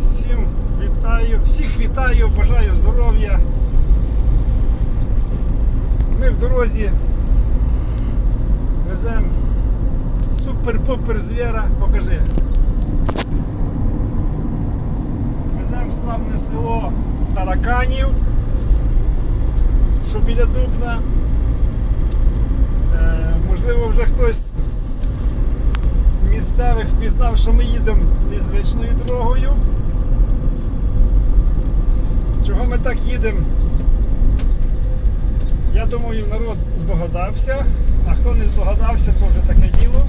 Всім вітаю, всіх вітаю, бажаю здоров'я. Ми в дорозі веземо супер-пупер звіра, покажи. Веземо славне село Тараканів, що біля Дубна. Е, можливо, вже хтось з місцевих впізнав, що ми їдемо незвичною дорогою. Чого ми так їдемо? Я думаю, народ здогадався, а хто не здогадався, то вже таке діло.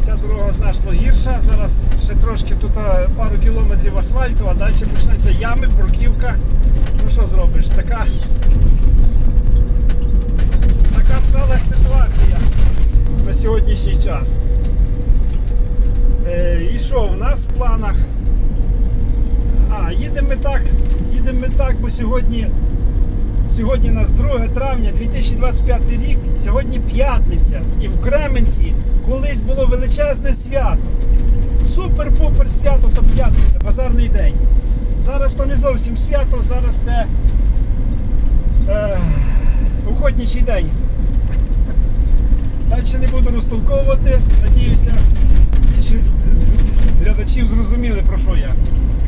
Ця дорога значно гірша. Зараз ще трошки тут пару кілометрів асфальту, а далі почнеться ями, бруківка. Ну що зробиш? Така, така сталася ситуація на сьогоднішній час. Е, і що, в нас в планах? А, їдемо ми так, їдемо ми так, бо сьогодні, сьогодні нас 2 травня 2025 рік, сьогодні п'ятниця. І в Кременці колись було величезне свято. Супер-пупер свято, то п'ятниця, базарний день. Зараз то не зовсім свято, зараз це е, уходнічий день. Далі не буду розтолковувати. Надіюся, більшість глядачів зрозуміли, про що я.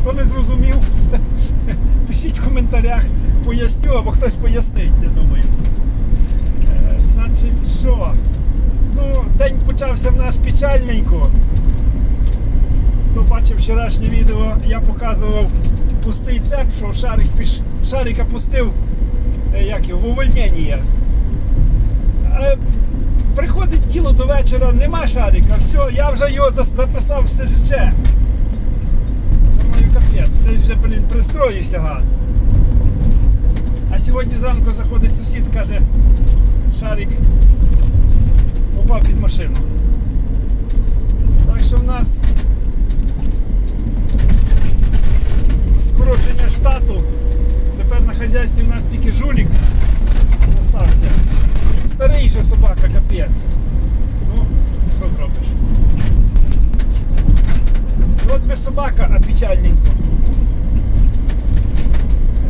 Хто не зрозумів, пишіть в коментарях, поясню, або хтось пояснить, я думаю. Е, значить, що? Ну, день почався в нас печальненько. Хто бачив вчорашнє відео, я показував пустий цеп, що шарик піш... шарика пустив е, як його, в увольнення. Діло до вечора, нема шарика, все, я вже його записав в СЖЧ. Думаю, капець, десь вже блін, пристроївся гад. А сьогодні зранку заходить сусід, каже, шарик упав під машину. Так що в нас скорочення штату. Тепер на хазяйстві в нас тільки жулік остався. Старий ще собака, капець. Ну, що зробиш? От би собака, а печальненько.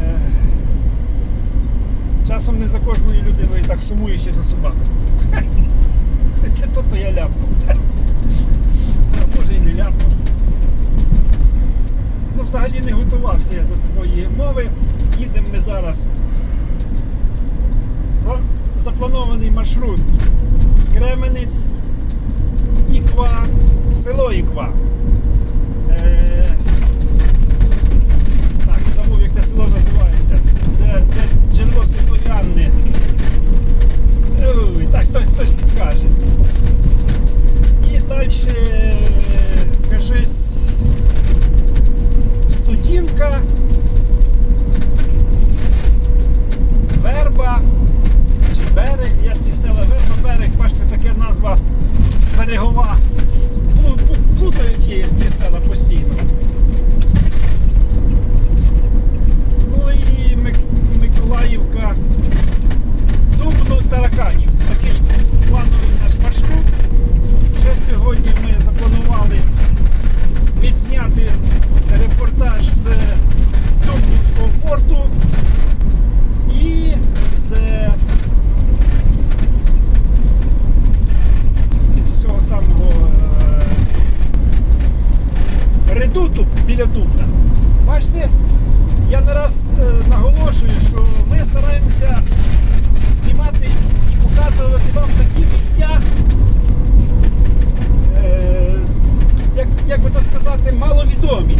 Е, Часом не за кожною людиною так сумуєш, як за собакою. Це то, то я ляпнув. А може і не ляпнув. Ну, взагалі не готувався я до такої мови. Їдемо ми зараз. Пла- Запланований маршрут. Кременець, Іква, село Іква. Е, тут біля Дубна. Бачите, я не раз е, наголошую, що ми стараємося знімати і показувати вам такі місця, е, як, як би то сказати, маловідомі.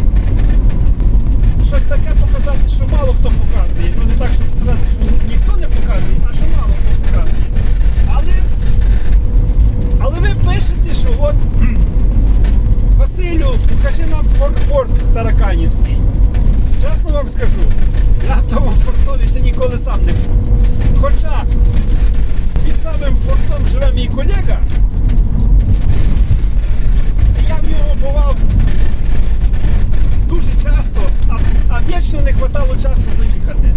Щось таке показати, що мало хто показує. Ну не так, щоб сказати, що ніхто не показує, а що мало хто показує. Але, але ви пишете, що от кхм, Василю, покажи нам форт, форт Чесно вам скажу, я в тому фортові ще ніколи сам не був. Хоча під самим фортом живе мій колега, і я в нього бував дуже часто, а, а вічно не вистачало часу заїхати.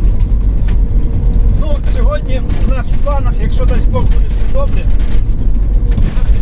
Ну, сьогодні у нас в планах, якщо дасть Бог буде все добре, у нас,